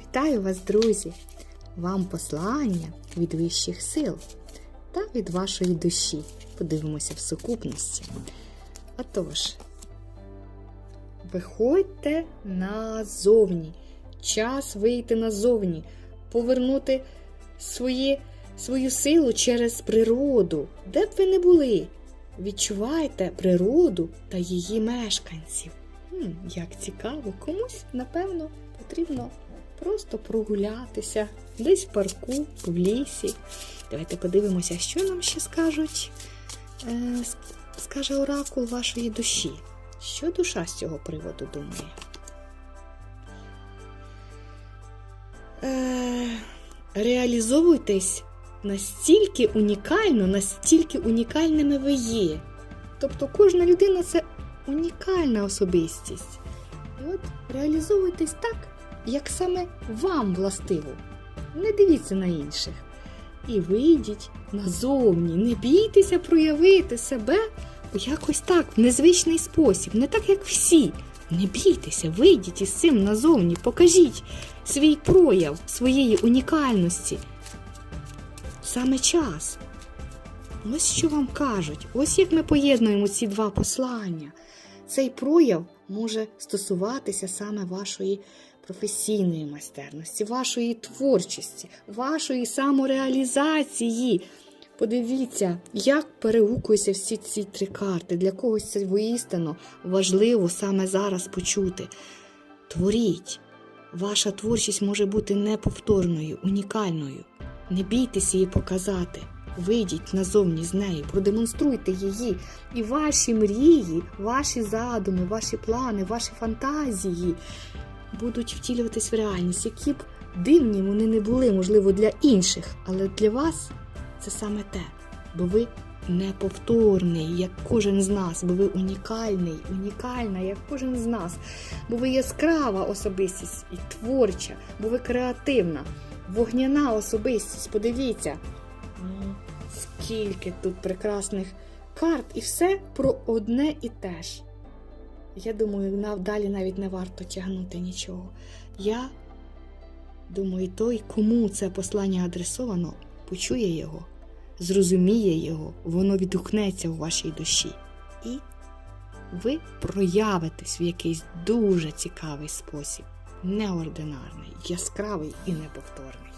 Вітаю вас, друзі! Вам послання від вищих сил та від вашої душі. Подивимося в сукупності. Отож, виходьте назовні. Час вийти назовні, повернути свої, свою силу через природу, де б ви не були. Відчувайте природу та її мешканців. Як цікаво, комусь, напевно, потрібно просто прогулятися десь в парку, в лісі. Давайте подивимося, що нам ще скажуть. Е, скаже оракул вашої душі. Що душа з цього приводу думає? Е, реалізовуйтесь настільки унікально, настільки унікальними ви є. Тобто кожна людина це унікальна особистість. І от реалізовуйтесь так, як саме вам властиво. Не дивіться на інших. І вийдіть назовні, не бійтеся проявити себе якось так, в незвичний спосіб, не так, як всі. Не бійтеся, вийдіть із цим назовні, покажіть свій прояв своєї унікальності. Саме час. Ось що вам кажуть, ось як ми поєднуємо ці два послання. Цей прояв може стосуватися саме вашої професійної майстерності, вашої творчості, вашої самореалізації. Подивіться, як перегукуються всі ці три карти. Для когось це воістину важливо саме зараз почути. Творіть. Ваша творчість може бути неповторною, унікальною. Не бійтеся її показати. Вийдіть назовні з нею, продемонструйте її. І ваші мрії, ваші задуми, ваші плани, ваші фантазії будуть втілюватись в реальність, які б дивні вони не були, можливо, для інших, але для вас це саме те, бо ви неповторний, як кожен з нас, бо ви унікальний, унікальна, як кожен з нас, бо ви яскрава особистість і творча, бо ви креативна, вогняна особистість. Подивіться, скільки тут прекрасних карт, і все про одне і те ж. Я думаю, далі навіть не варто тягнути нічого. Я думаю, той, кому це послання адресовано, почує його, зрозуміє його, воно відгукнеться у вашій душі. І ви проявитесь в якийсь дуже цікавий спосіб, неординарний, яскравий і неповторний.